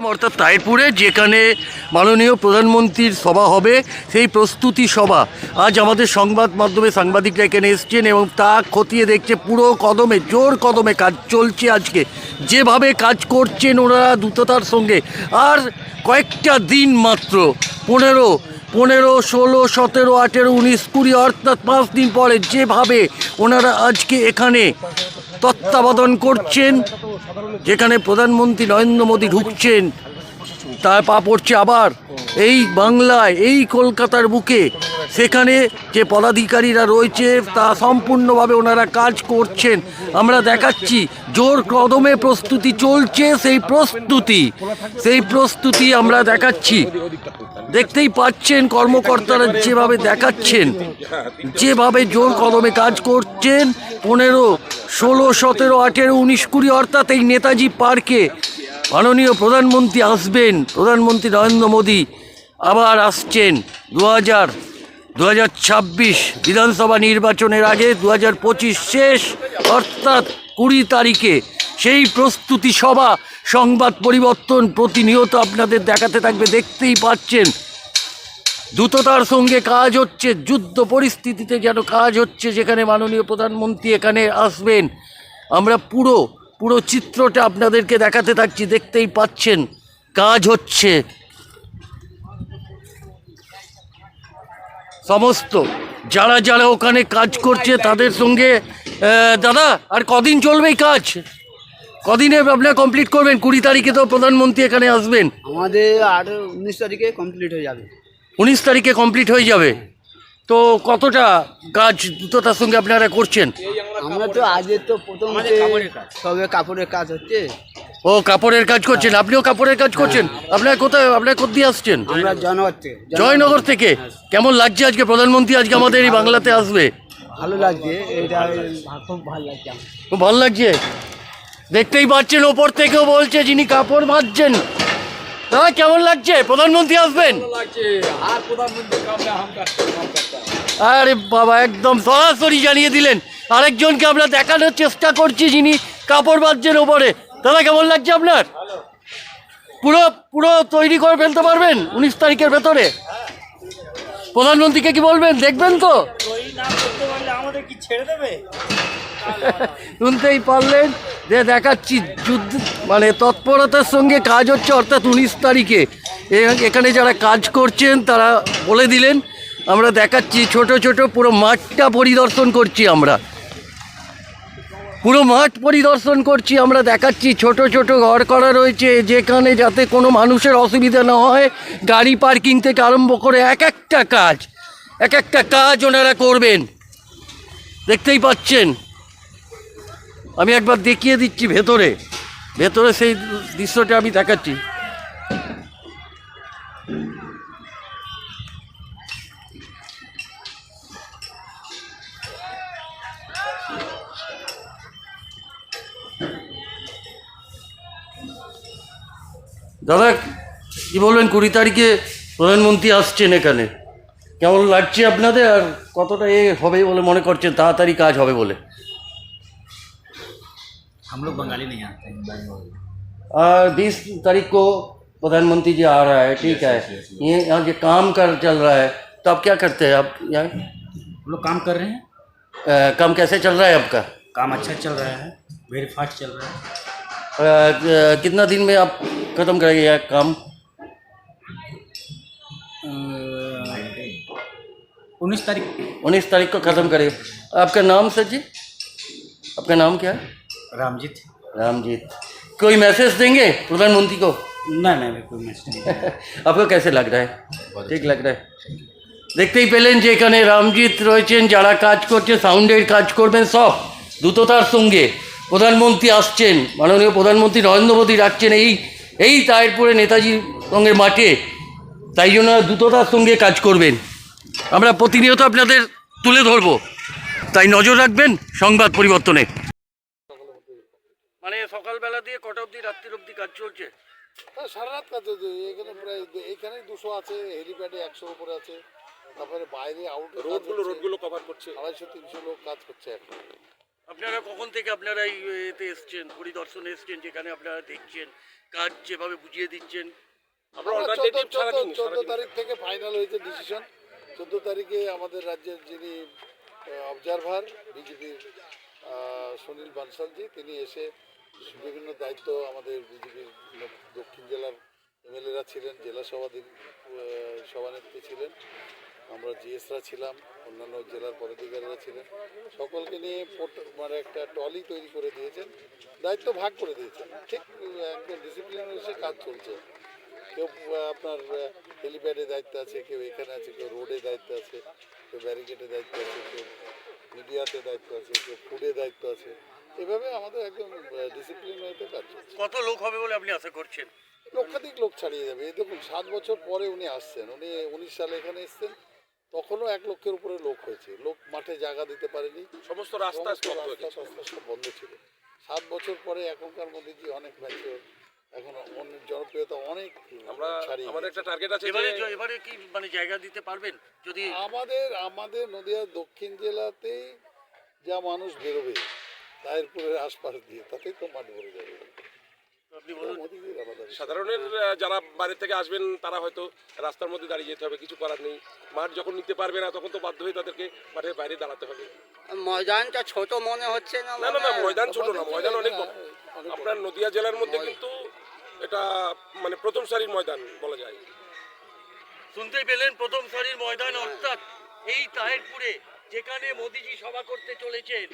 ছিলাম অর্থাৎ তাইরপুরে যেখানে মাননীয় প্রধানমন্ত্রীর সভা হবে, সেই প্রস্তুতি সভা। আজ আমাদের সংবাদ মাধ্যমে সাংবাদিকরা এখানে এসছেন এবং তা খতিয়ে দেখছে পুরো কদমে, জোর কদমে কাজ চলছে আজকে। যেভাবে কাজ করছেন ওনারা দ্রুততার সঙ্গে। আর কয়েকটা দিন মাত্র, পনেরো পনেরো, ষোলো, সতেরো, আঠেরো, উনিশ, কুড়ি, অর্থাৎ পাঁচ দিন পরে যেভাবে ওনারা আজকে এখানে তত্ত্বাবধান করছেন, যেখানে প্রধানমন্ত্রী নরেন্দ্র মোদী ঢুকছেন, তার পা পড়ছে আবার। এই বাংলায়, এই কলকাতার বুকে, সেখানে যে পদাধিকারীরা রয়েছে, তা সম্পূর্ণভাবে ওনারা কাজ করছেন। আমরা দেখাচ্ছি, জোর কদমে প্রস্তুতি চলছে, সেই প্রস্তুতি সেই প্রস্তুতি আমরা দেখাচ্ছি। দেখতেই পাচ্ছেন, কর্মকর্তারা যেভাবে দেখাচ্ছেন, যেভাবে জোর কদমে কাজ করছেন পনেরো, ষোলো, সতেরো, আঠেরো, উনিশ, কুড়ি, অর্থাৎ এই নেতাজি পার্কে মাননীয় প্রধানমন্ত্রী আসবেন। প্রধানমন্ত্রী নরেন্দ্র মোদী আবার আসছেন। দু হাজার দু হাজার ছাব্বিশ বিধানসভা নির্বাচনের আগে দু হাজার পঁচিশ শেষ, অর্থাৎ কুড়ি তারিখে সেই প্রস্তুতি সভা, সংবাদ পরিবর্তন প্রতিনিয়ত আপনাদের দেখাতে থাকবে, দেখতেই পাচ্ছেন। দ্রুততার সঙ্গে কাজ হচ্ছে, যুদ্ধ পরিস্থিতিতে যেন কাজ হচ্ছে, যেখানে মাননীয় প্রধানমন্ত্রী এখানে আসবেন। আমরা পুরো পুরো চিত্রটা আপনাদেরকে দেখাতে থাকছি, দেখতেই পাচ্ছেন, কাজ হচ্ছে। সমস্ত, যারা যারা ওখানে কাজ করছে, তাদের সঙ্গে দাদা, আর কদিন চলবে কাজ? কদিনে আপনারা কমপ্লিট করবেন? কুড়ি তারিখে তো প্রধানমন্ত্রী এখানে আসবেন। আমাদের আর উনিশ তারিখে কমপ্লিট হয়ে যাবে। উনিশ তারিখে কমপ্লিট হয়ে যাবে। তো কতটা কাজ দ্রুততার সঙ্গে আপনারা করছেন? আমরা তো আজকে তো প্রথম সবে কাপড়ের কাজ হচ্ছে। ও কাপড়ের কাজ করছেন। আপনিও কাপড়ের কাজ করছেন? আপনারা কোথায় আপনারা কোথায় আসছেন? আমরা জনগণ থেকে জয়নগর থেকে? কেমন লাগছে আজকে? প্রধানমন্ত্রী আজকে আমাদের এই বাংলাতে আসবে? ভালো লাগছে। এটা খুব ভালো লাগছে খুব ভালো লাগছে। দেখতেই পাচ্ছেন ওপর থেকেও বলছে যিনি কাপড় মাজছেন। দাদা কেমন লাগছে? প্রধানমন্ত্রী আসবেন? আরে বাবা একদম সরাসরি জানিয়ে দিলেন। আরেকজনকে আমরা দেখানোর চেষ্টা করছি যিনি কাপড় বাঁধছেন ওপরে। দাদা কেমন লাগছে আপনার? পুরো পুরো তৈরি করে ফেলতে পারবেন উনিশ তারিখের ভেতরে। প্রধানমন্ত্রীকে কি বলবেন? দেখবেন তো? শুনতেই পারলেন। যে দেখাচ্ছি যুদ্ধ মানে তৎপরতার সঙ্গে কাজ হচ্ছে, অর্থাৎ উনিশ তারিখে। এখানে যারা কাজ করছেন, তারা বলে দিলেন, আমরা দেখাচ্ছি ছোট ছোট পুরো মাঠটা পরিদর্শন করছি আমরা। পুরো মাঠ পরিদর্শন করছি, আমরা দেখাচ্ছি ছোট ছোট ঘর করা রয়েছে, যেখানে যাতে কোনো মানুষের অসুবিধা না হয়, গাড়ি পার্কিং থেকে আরম্ভ করে এক একটা কাজ, এক একটা কাজ ওনারা করবেন। দেখতেই পাচ্ছেন। আমি একবার দেখিয়ে দিচ্ছি ভেতরে। ভেতরে সেই দৃশ্যটা আমি দেখাচ্ছি। দাদা, কি বলবেন, কুড়ি তারিখে প্রধানমন্ত্রী আসছেন এখানে। কেমন লাগছে আপনাদের, আর কতটা এ হবে বলে মনে করছেন? তাড়াতাড়ি কাজ হবে বলে। हम लोग बंगाली नहीं आते हैं बीस तारीख को प्रधानमंत्री जी आ रहा है ठीक है। ये यहाँ जो काम कर चल रहा है। तो आप क्या करते हैं? आप यहाँ हम लोग काम कर रहे हैं। अ, काम कैसे चल रहा है आपका? काम अच्छा चल रहा है वेरी फास्ट चल रहा है। अ, कितना दिन में आप ख़त्म करेंगे यह काम? उन्नीस तारीख। उन्नीस तारीख को ख़त्म करेंगे। आपका नाम सर जी? आपका नाम क्या है? रामजीत रामजीत कोई मैसेज देंगे प्रधानमंत्री को नहीं नहीं नहीं, कोई मैसेज नहीं आपको कैसे लग रहा है ঠিক লাগ রা দেখতেই পেলেন যে এখানে রামজিৎ রয়েছেন যারা কাজ করছে সাউন্ডের কাজ করবেন সব দ্রুততার সঙ্গে প্রধানমন্ত্রী আসছেন মাননীয় প্রধানমন্ত্রী নরেন্দ্র মোদী রাখছেন এই এই তায়েরপুরে নেতাজি সঙ্গে মাঠে তাই জন্য দ্রুততার সঙ্গে কাজ করবেন আমরা প্রতিনিয়ত আপনাদের তুলে ধরবো তাই নজর রাখবেন সংবাদ পরিবর্তনে মানে সকালবেলা দিয়ে কটা অবধি রাত্রির অবধি কাজ চলছে? হ্যাঁ সারা রাত কাজ হচ্ছে এখানে প্রায় এখানেই দুশো আছে হেলিপ্যাডে একশো উপরে আছে। তারপরে বাইরে আউট রোডগুলো রোডগুলো কভার করছে। আড়াইশো তিনশো লোক কাজ করছে এখন। আপনারা কখন থেকে আপনারা এই এতে এসছেন পরিদর্শনে এসছেন যেখানে আপনারা দেখছেন কাজ যেভাবে বুঝিয়ে দিচ্ছেন? চোদ্দ তারিখ থেকে ফাইনাল হয়েছে ডিসিশন চোদ্দ তারিখে আমাদের রাজ্যের যিনি অবজারভার বিজেপির সুনীল বানসালজি তিনি এসে বিভিন্ন দায়িত্ব আমাদের বিজেপির দক্ষিণ জেলার এমএলএরা ছিলেন, জেলা সভাধিক সভানেত্রী ছিলেন, আমরা জিএসরা ছিলাম, অন্যান্য জেলার পদাধিকারীরা ছিলেন। সকলকে নিয়ে মানে একটা টলি তৈরি করে দিয়েছেন, দায়িত্ব ভাগ করে দিয়েছেন। ঠিক একদম ডিসিপ্লিন এসে কাজ চলছে। কেউ আপনার হেলিপ্যাডে দায়িত্ব আছে, কেউ এখানে আছে, কেউ রোডে দায়িত্ব আছে, কেউ ব্যারিকেডে দায়িত্ব আছে, কেউ মিডিয়াতে দায়িত্ব আছে, কেউ ফুডে দায়িত্ব আছে। এভাবে আমাদের একদম ডিসিপ্লিন হতে কাজ কত লোক হবে বলে আপনি আশা করছেন? লক্ষাধিক লোক ছাড়িয়ে যাবে। এই দেখুন সাত বছর পরে উনি আসছেন। উনি উনিশ সালে এখানে এসছেন। তখনও এক লক্ষের উপরে লোক হয়েছে। লোক মাঠে জায়গা দিতে পারেনি। সমস্ত রাস্তা রাস্তা সব বন্ধ ছিল। সাত বছর পরে এখনকার মোদিজি অনেক ম্যাচিওর এখন অনেক জনপ্রিয়তা অনেক আমরা আমাদের একটা টার্গেট আছে এবারে এবারে কি মানে জায়গা দিতে পারবেন? যদি আমাদের আমাদের নদিয়ার দক্ষিণ জেলাতেই যা মানুষ বেরোবে আশপাশ দিয়ে তাতেই তো মাঠ ভরে যাবে। সাধারণের যারা বাইরে থেকে আসবেন তারা হয়তো রাস্তার মধ্যে দাঁড়িয়ে যেতে হবে কিছু করার নেই মাঠ যখন নিতে পারবে না তখন তো বাধ্য হয়ে তাদেরকে মাঠের বাইরে দাঁড়াতে হবে ময়দানটা ছোট মনে হচ্ছে না না না ময়দান ছোট না ময়দান অনেক বড়। অনেক বড়। আপনার নদিয়া জেলার মধ্যে কিন্তু এটা মানে প্রথম সারির ময়দান বলা যায় শুনতে পেলেন প্রথম সারির ময়দান অর্থাৎ এই তাহেরপুরে যেখানে মোদিজি সভা করতে চলেছেন